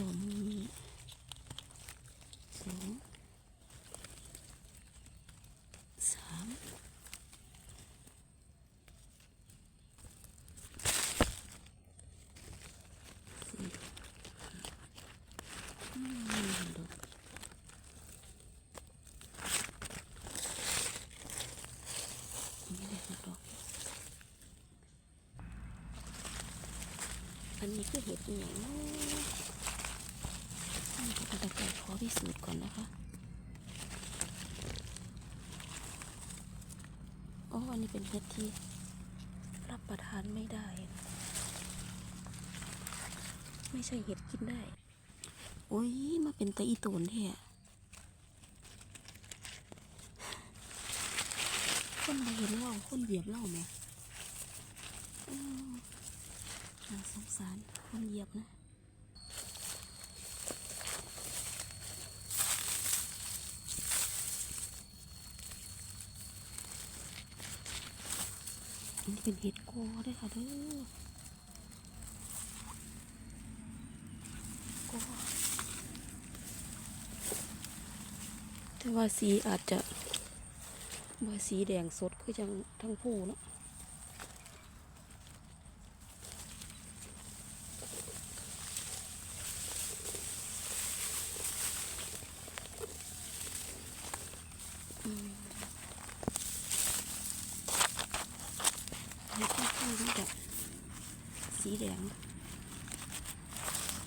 ตัวนี้สองสามสี่อืมดอกนี่ได้หกดอกอันนี้คือเห็ดอย่างเนาะอืมตะไคร้ขอ พิสูจน์ก่อนนะคะอ๋ออันนี้เป็นเห็ดที่รับประทานไม่ได้ ไม่ใช่เห็ดกินได้ โอ้ย มาเป็นตะอีโตนแท้คนมาเห็นเราคนเหยียบเราไหมอืมน่าสงสารคนเหยียบนะ เป็นเห็ดโกด้วยค่ะเด้อโกแต่ว่าสีอาจจะว่าสีแดงสดคือจังทั้งผู้เนาะ เห็ดข้าวนี่แบบ สีแดง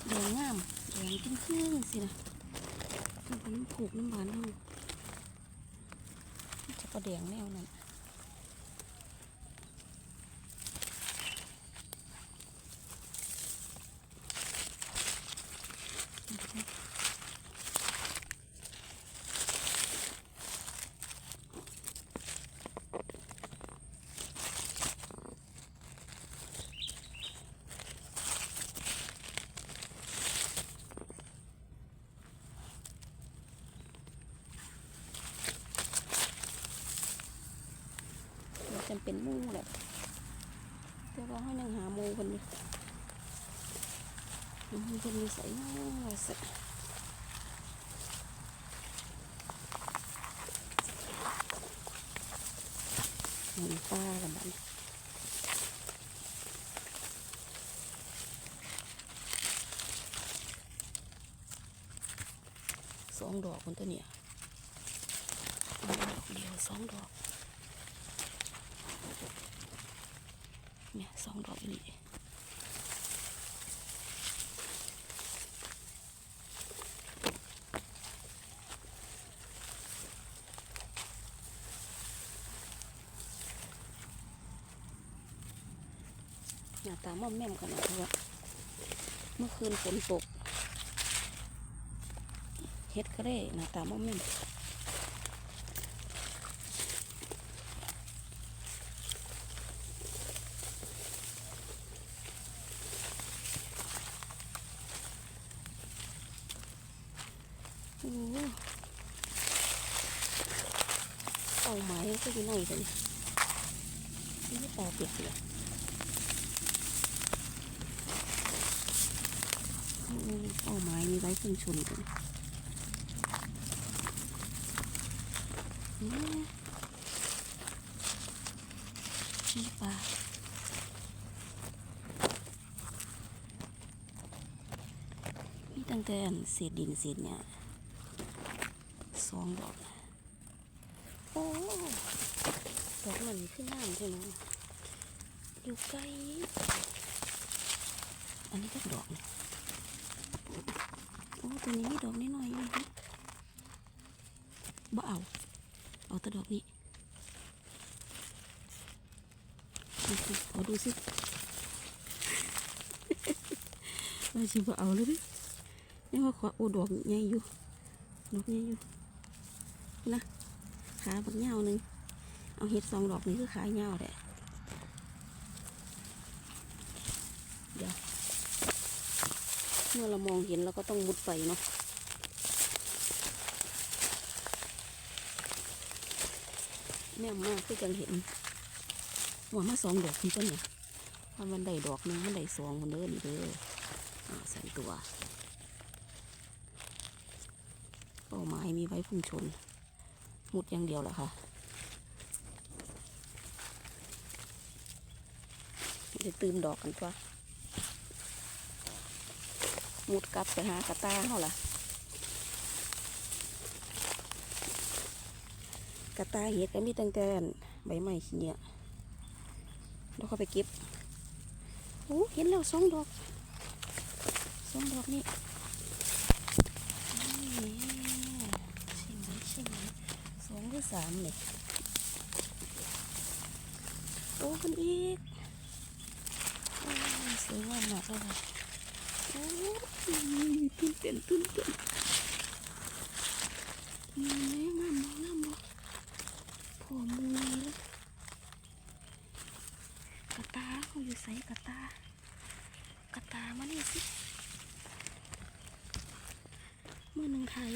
แดงงามแดงจริงครึ่งสินะคือน้ำผูกน้ำหวานเอาจะประแดงแนวนั้นมัน จำเป็นมู่แหละแต่ว่าให้ยังหาหมูคนอยู่มันจะมีใส่น้อยสักมุนป้ากันบ้านสองดอกคนตัวเนี่ยดอกเดียวสองดอก เนี่ยสองดอกนี่หน้าตาม่อมแม่มขนาดที่ว่าเมื่อคืนฝนตกเฮ็ดก็ได้หน้าตาม่อมแม่ม โอ้โหเอาไม้ก็อยู่ไหนกันนี่ตาเปียกเล สองดอก โอ้ดอกมันขึ้นงามใช่ไหมอยู่ใกล้อันนี้ก็ดอกนี่โอ้ตัวนี้มีดอกน้อยๆอยู่นะบ่เอา เอาแต่ดอกนี้ดูสิขอดูสิเราชิบ่เอาเลยดินี่ว่าขอโอ้ดอกใหญ่อยู่ดอกใหญ่อยู่ นะขาบักเงาหนึ่งเอาเห็ดสองดอกนี่คือขาเงาแหละเดี๋ยวเมื่อเรามองเห็นเราก็ต้องมุดไปเนาะแน่มากคือจังเห็นว่ามาสองดอกนี่ก็เนี่ยถ้ามันได้ดอกนึงมันได้สองคนเด้อนี่เด้ออ่าใส่ตัวเป้าหมายมีไว้พุ่งชน มุดอย่างเดียวแหละค่ะเดี๋ยวตืมดอกกันตัวมุดกลับไปหากระตาเขาล่ะกระตาเห็ดก็มีตั้งแต่ใบไม้ขี้เนี่ยแล้วเข้าไปเก็บโอ้เห็นแล้วสองดอกสองดอกนี่ใช่ไหมใช่ไหม ที่สามเนี่ยโอ้คนอีกสวยงามมากเลยโอ้ยตื่นเต้นตื่นเต้นนี่งามบ่งามบ่ พอมือเลยกระตาเขาอยู่ใส่กระตากระตามานี่สิเมื่อหนึ่งถ่าย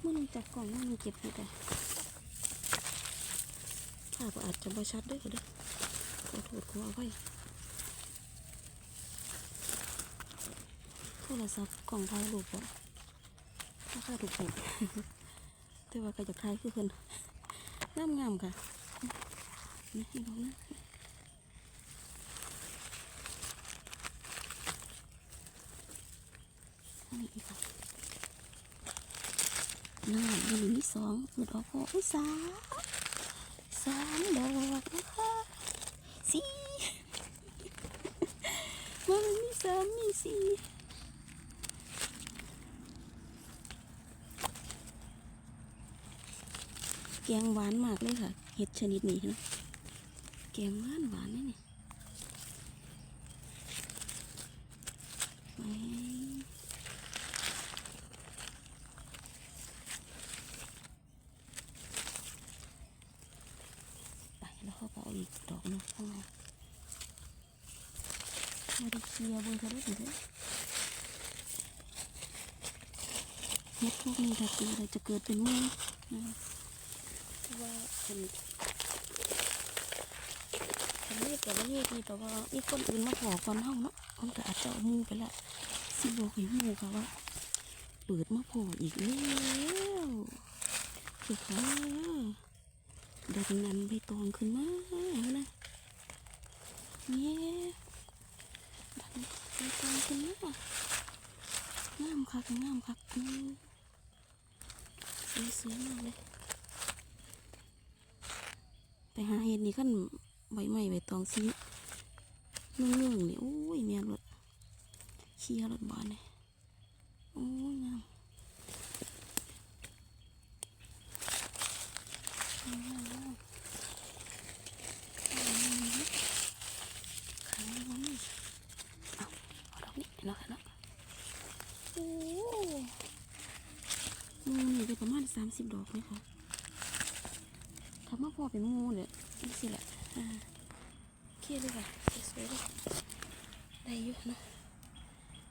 เมื่อหนึ่ง จับกล่องเมื่อหนึ่งเก็บอยู่แต่ภาพอาจจะบ่ชัดด้วยก็ได้ขอโทษขออภัยโทรศัพท์กล่องถ่ายรูปอะราคาถูกๆแต่ว่าก็จะคลายคือเพิ่นงามๆค่ะนี่ให้ดูนะอันนี้อีกค่ะน่า อันนี้มีสองเปิดออกพออุ้ยสามสามดอกนะคะสี่มันมีสามมีสี่แกงหวานมากเลยค่ะเห็ดชนิดนี้นะแกงหวานหวานนี่นี่แหมไปแล้ว เขาก็เอาอีกดอกนึงข้างในมาด้เคียบนเขาได้ถึงเถอเห็ดพวกนี้ถ้าตีอะไรจะเกิดเป็นมือนะว่าคนคนนี้แต่ว่านี่มีแต่ว่ามีคนอื่นมาขอก่อนเฮาเนาะมันก็อาจจะมูไปละสิบอกให้หมูค่ะว่าเปิดมาพออีกแล้วคือเขา ดันนั้นใบตองขึ้นมานะเนี่ยดันใบตองขึ้นมางามคักงามคักอืมสวยๆมากเลยไปหาเห็ดนี่ขั้นใบไม้ใบตองซีเนื่องๆนี่โอ้ยเมียรถเคลียร์รถบานเลยโอ้ยงามงามงามงามขันมันนี่เอาเอาดอกนี้เนาะค่ะเนาะโอ้มูนี่ได้ประมาณ สามสิบดอกไหมคะทำมาพอเป็นงูเนี่ยนี่สิแหละอ่าเครียดเลยค่ะสวยเลยได้เยอะนะ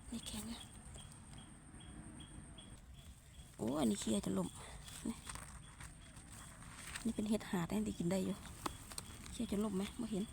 ในแข็งอะโอ้อันนี้เครียจะล่มนี่นี่เป็นเห็ดหาดได้ที่กินได้อยู่เครียจะล่มไหมไม่เห็น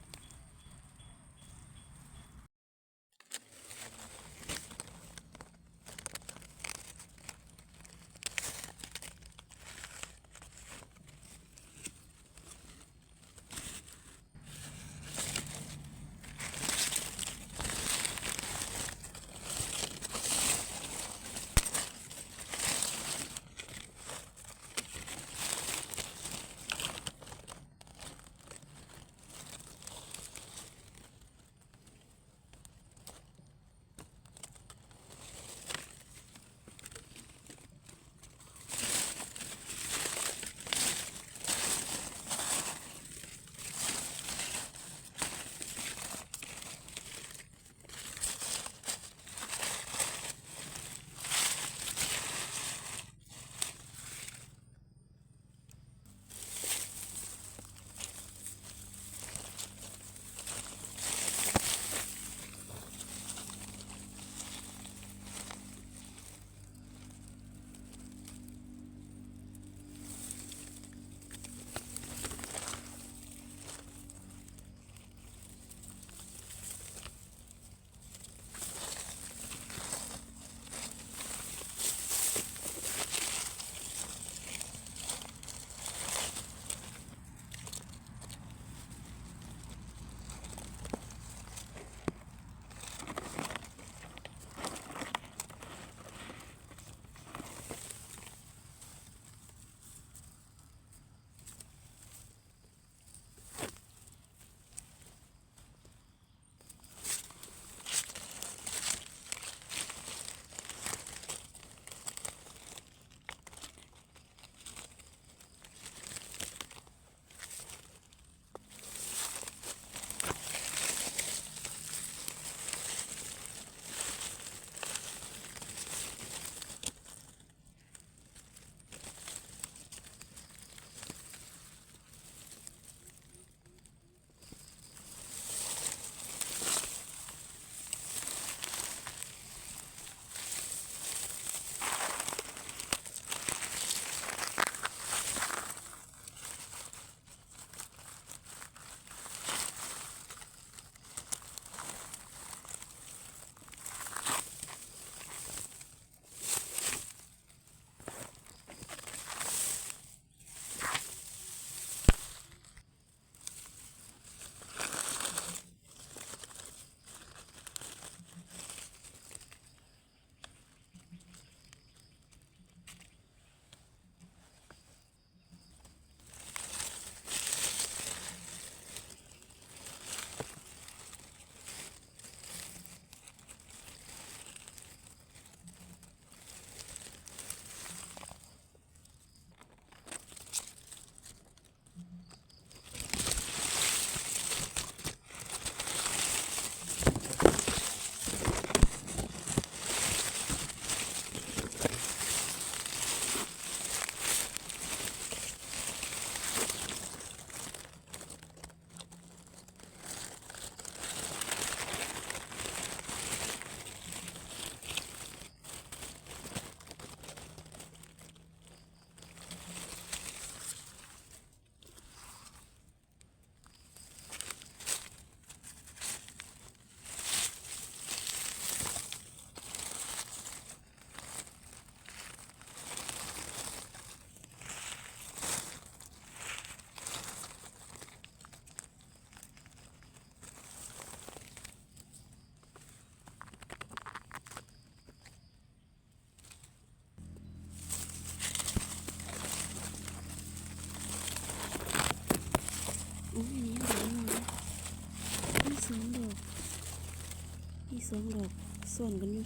สองดอกส่วนกันอยู่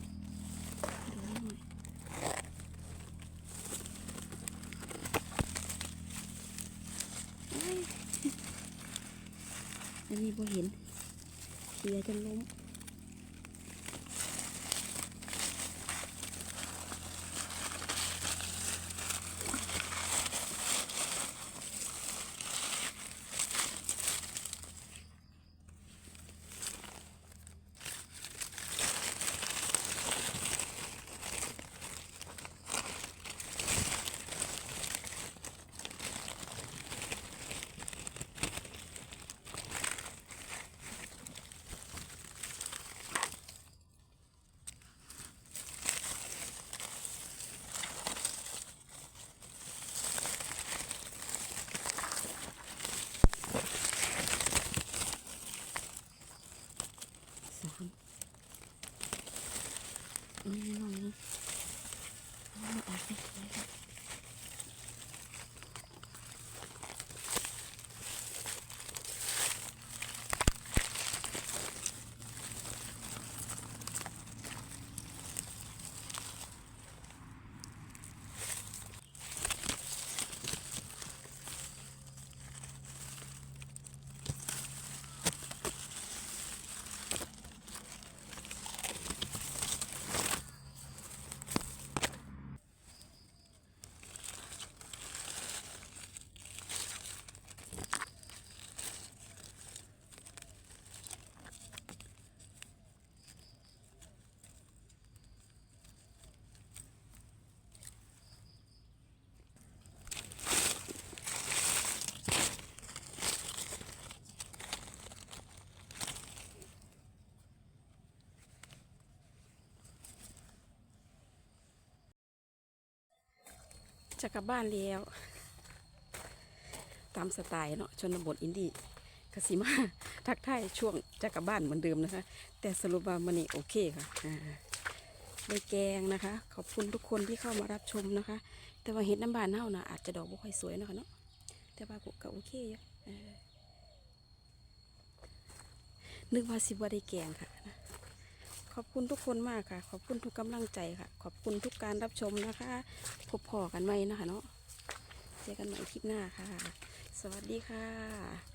ดูหน่อยอันนี้บ่เห็นเสียจนล้ม จะกลับบ้านแล้ว ตามสไตล์เนาะชนบทอินดี้กสิมาทักทายช่วงจะกลับบ้านเหมือนเดิมนะคะ แต่สรุปว่ามันนี่โอเคค่ะได้แกงนะคะ ขอบคุณทุกคนที่เข้ามารับชมนะคะ แต่ว่าเห็ดน้ำบานเน่านะอาจจะดอกบ่ค่อยสวยนะคะเนาะแต่ว่าก็โอเคอยู่เออนึกว่าสิบ่ได้แกงค่ะ ขอบคุณทุกคนมากค่ะ ขอบคุณทุกกำลังใจค่ะ ขอบคุณทุกการรับชมนะคะ พบพอกันไหมนะคะเนาะเจอกันใหม่คลิปหน้าค่ะ สวัสดีค่ะ